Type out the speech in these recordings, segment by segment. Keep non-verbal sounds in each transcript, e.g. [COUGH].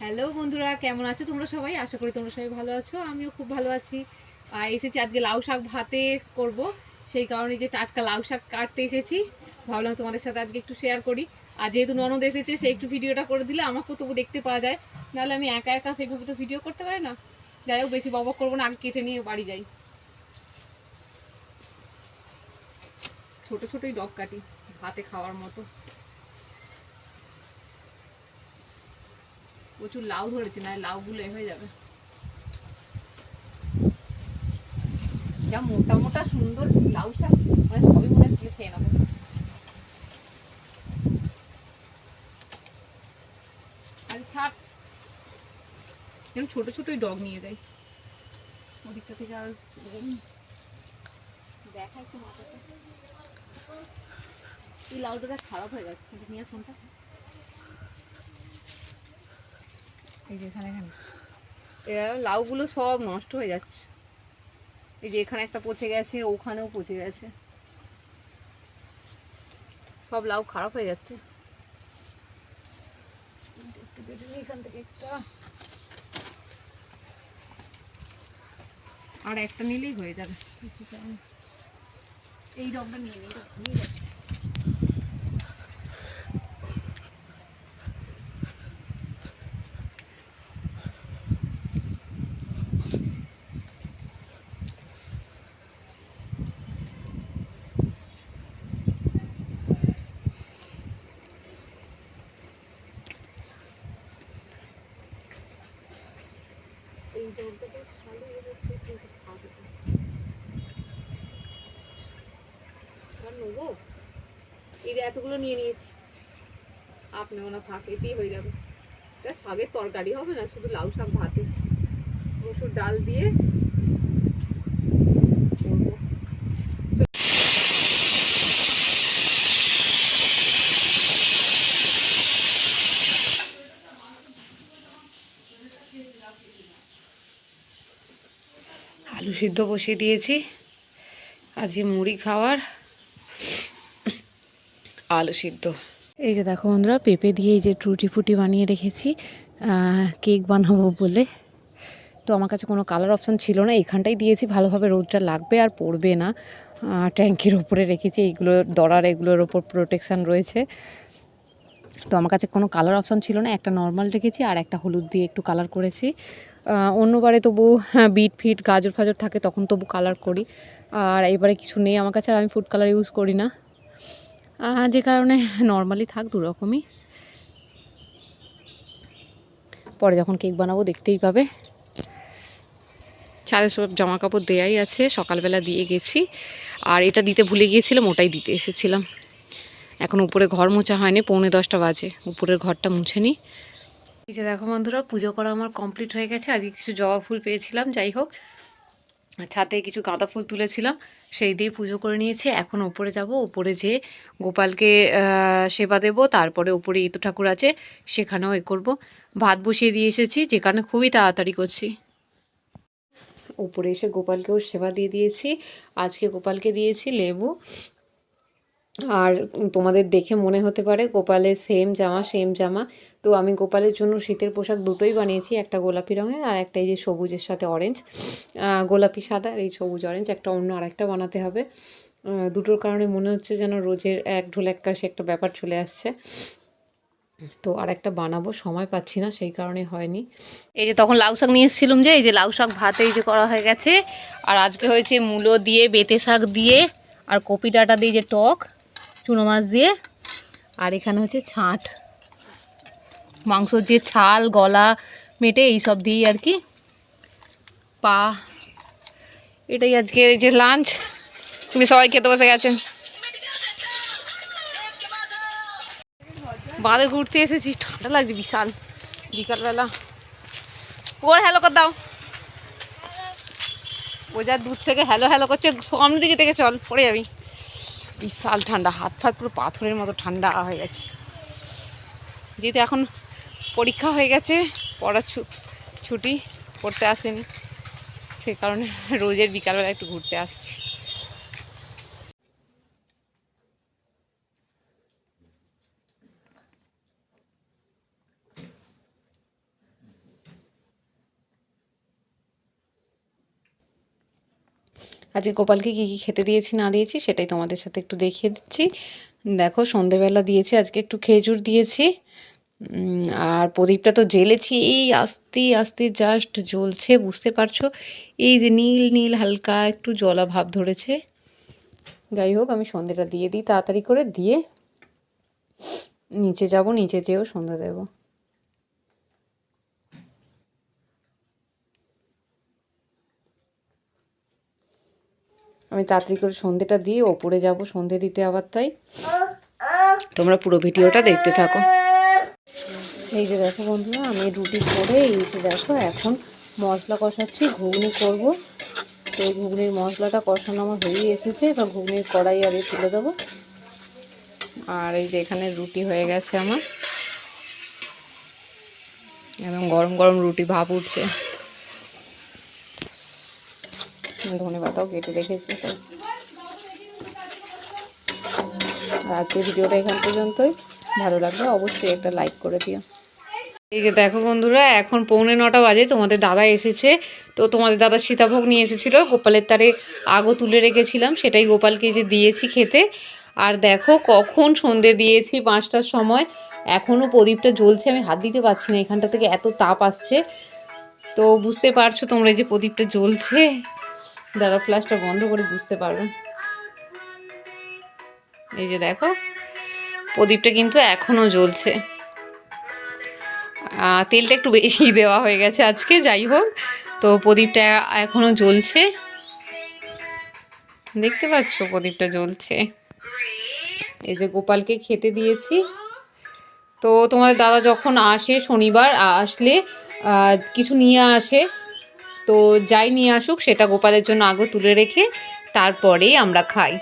Hello বন্ধুরা, কেমন আছো তোমরা সবাই? আশা করি তোমরা সবাই ভালো আছো, আমিও খুব ভালো আছি। এসেছি আজকে লাউ শাক ভাতে করব, সেই কারণে যে টাটকা লাউ শাক কাটতে এসেছি। ভাবলাম তোমাদের সাথে আজকে একটু শেয়ার করি। আর যেহেতু ননদ এসেছে, সে একটু ভিডিওটা করে দিলে আমাকেও তবু দেখতে পাওয়া যায়। নাহলে আমি একা একা সেইভাবে তো ভিডিও করতে পারি না। যাই হোক, বেশি বকবক করব না, আগে কেটে নিয়ে বাড়ি যাই। ছোট ছোটই ডগ কাটি, ভাতে খাওয়ার মতো। প্রচুর লাউ ধরেছে, না লাউগুলো এ হয়ে যাবে। যা মোটা মোটা সুন্দর লাউ শাক মানে সবই মনে হয় খেয়ে নেব। আর ছাড়। এরকম ছোট ছোটই ডগ নিয়ে যাই। ওদিকটা থেকে আর দেখা একটু মাথাটা। এই লাউটা খারাপ হয়ে গেছে নিয়ে ফোনটা। এই যে এখানে এখানে। লাউগুলো সব নষ্ট হয়ে যাচ্ছে। এই যে এখানে একটা পচে গেছে ওখানেও পচে গেছে। সব লাউ খারাপ হয়ে যাচ্ছে। একটু কেটে নিই এখান থেকে একটা। আর একটা নিলেই হয়ে যাবে। এই রংটা নিয়ে নিই নিয়ে যাচ্ছি। আর নেব এই যে এতগুলো নিয়ে নিয়েছি। আপনি ওনা থাক, এতেই হয়ে যাবে। এটা শাকের তরকারি হবে না, শুধু লাউ শাক ভাতে। মসুর ডাল দিয়ে করব। আলু সিদ্ধ বসিয়ে দিয়েছি। আজকে মুড়ি খাওয়ার। আলু সিদ্ধ। এই যে দেখো বন্ধুরা, পেঁপে দিয়ে এই যে টুটি ফুটি বানিয়ে রেখেছি কেক বানাবো বলে। তো আমার কাছে কোনো কালার অপশান ছিল না, এখানটাই দিয়েছি, ভালোভাবে রোদটা লাগবে আর পড়বে না। ট্যাঙ্কির ওপরে রেখেছি, এইগুলো দরার, এগুলোর ওপর প্রোটেকশান রয়েছে। তো আমার কাছে কোনো কালার অপশান ছিল না, একটা নর্মাল রেখেছি আর একটা হলুদ দিয়ে একটু কালার করেছি। অন্যবারে তবু হ্যাঁ বিট ফিট, গাজর ফাজর থাকে তখন তবু কালার করি। আর এবারে কিছু নেই আমার কাছে, আর আমি ফুড কালার ইউজ করি না। যে কারণে নর্মালি থাক, দু রকমই। পরে যখন কেক বানাবো, দেখতেই পাবে। ছাদে সব জামা কাপড় দেয়াই আছে, সকালবেলা দিয়ে গেছি। আর এটা দিতে ভুলে গিয়েছিলাম, ওটাই দিতে এসেছিলাম। এখন উপরে ঘর মোছা হয়নি, পৌনে দশটা বাজে। উপরের ঘরটা মুছে নিই এই যে দেখো বন্ধুরা, পুজো করা আমার কমপ্লিট হয়ে গেছে। আজকে কিছু জবা ফুল পেয়েছিলাম, যাই হোক। ছাদে কিছু গাঁদা ফুল তুলেছিলাম, সেই দিয়ে পুজো করে নিয়েছি। এখন ওপরে যাব, ওপরে যে গোপালকে সেবা দেব, তারপরে ওপরে ইতু ঠাকুর আছে, সেখানেও এ করব। ভাত বসিয়ে দিয়ে এসেছি, যেখানে খুবই তাড়াতাড়ি করছি। উপরে এসে গোপালকেও সেবা দিয়ে দিয়েছি। আজকে গোপালকে দিয়েছি লেবু আর তোমাদের দেখে মনে হতে পারে গোপালের সেম জামা সেম জামা। তো আমি গোপালের জন্য শীতের পোশাক দুটোই বানিয়েছি, একটা গোলাপি রঙের আর একটা এই যে সবুজের সাথে অরেঞ্জ গোলাপি সাদা আর এই সবুজ অরেঞ্জ একটা অন্য আরেকটা বানাতে হবে। দুটোর কারণে মনে হচ্ছে যেন রোজের এক ঢোল, এক কাশি একটা ব্যাপার চলে আসছে। তো আর একটা বানাবো, সময় পাচ্ছি না, সেই কারণে হয়নি। এই যে তখন লাউ শাক নিয়ে এসেছিলাম যে, এই যে লাউ শাক ভাতে এই যে করা হয়ে গেছে। আর আজকে হয়েছে মূলো দিয়ে, বেতে শাক দিয়ে, আর কপি ডাঁটা দিয়ে যে টক। চুনো মাছ দিয়ে। আর এখানে হচ্ছে ছাঁট। মাংসর যে ছাল, গলা, মেটে এইসব দিয়েই আর কি। পা। এটাই আজকে এই যে লাঞ্চ তুমি সবাই খেতে বসে গেছেন বাঁধে ঘুরতে এসেছি। ঠান্ডা লাগছে বিশাল। বিকালবেলা। ওর হ্যালো কর দাও। ও যা দূর থেকে হ্যালো হ্যালো করছে। সামনের দিকে থেকে চল, পড়ে যাবি। বিশাল ঠান্ডা, হাত ফাত পুরো পাথরের মতো ঠান্ডা হয়ে গেছে। যেহেতু এখন পরীক্ষা হয়ে গেছে, পড়া ছুটি, পড়তে আসেনি। সে কারণে রোজের বিকালবেলা একটু ঘুরতে আসছি। আজকে গোপালকে কী কী খেতে দিয়েছি, না দিয়েছি, সেটাই তোমাদের সাথে একটু দেখিয়ে দিচ্ছি। দেখো, সন্ধেবেলা দিয়েছি, আজকে একটু খেজুর দিয়েছি। আর প্রদীপটা তো জ্বেলেছি, এই আস্তে আস্তে জাস্ট জ্বলছে, বুঝতে পারছ? এই যে নীল নীল, হালকা একটু জলা ভাব ধরেছে। যাই হোক, আমি সন্ধেটা দিয়ে দিই, তাড়াতাড়ি করে দিয়ে নিচে যাব, নিচে যেয়েও সন্ধ্যা দেবো। আমি তাড়াতাড়ি করে সন্ধেটা দিয়ে ওপরে যাব, সন্ধে দিতে আবার তাই। তোমরা পুরো ভিডিওটা দেখতে থাকো। এই যে দেখো বন্ধুরা, আমি রুটি করে, এই যে দেখো, এখন মশলা কষাচ্ছি, ঘুগনি করব। তো ঘুগনির মশলাটা কষানো আমার হয়েই এসেছে, এবার ঘুগনির কড়াই আগে তুলে দেবো। আর এই যে এখানে রুটি হয়ে গেছে আমার। এবং গরম গরম রুটি ভাব উঠছে। ধনে পাতাও কেটে রেখেছি আর আজকের ভিডিওটা এখান পর্যন্তই। ভালো লাগলে অবশ্যই একটা লাইক করে দিও। এই যে দেখো বন্ধুরা, এখন পৌনে নটা বাজে, তোমাদের দাদা এসেছে। তো তোমাদের দাদা সীতাভোগ নিয়ে এসেছিল, গোপালের তারে আগো তুলে রেখেছিলাম, সেটাই গোপালকে যে দিয়েছি খেতে। আর দেখো কখন সন্ধে দিয়েছি, পাঁচটার সময়। এখনও প্রদীপটা জ্বলছে, আমি হাত দিতে পারছি না, এখানটা থেকে এত তাপ আসছে। তো বুঝতে পারছ তোমরা যে প্রদীপটা জ্বলছে। দাঁড়া ফ্ল্যাশটা বন্ধ করে বুঝতে পারবে এই যে দেখো, প্রদীপটা কিন্তু এখনও জ্বলছে। তেলটা একটু বেশি [LAUGHS] দেওয়া হয়ে গেছে আজকে, যাই হোক। তো প্রদীপটা এখনও জ্বলছে। দেখতে পাচ্ছ প্রদীপটা জ্বলছে। এই যে গোপালকে খেতে দিয়েছি। তো তোমাদের দাদা যখন আসে শনিবার আসলে কিছু নিয়ে আসে। তো যাই নিয়ে আসুক, সেটা গোপালের জন্য আগে তুলে রেখে তারপরেই আমরা খাই।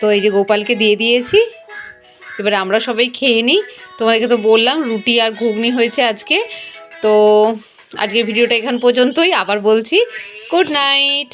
তো এই যে গোপালকে দিয়ে দিয়েছি, এবার আমরা সবাই খেয়ে নিই। তোমাদেরকে তো বললাম, রুটি আর ঘুগনি হয়েছে আজকে। তো আজকের ভিডিওটা এখান পর্যন্তই, আবার বলছি, গুড নাইট।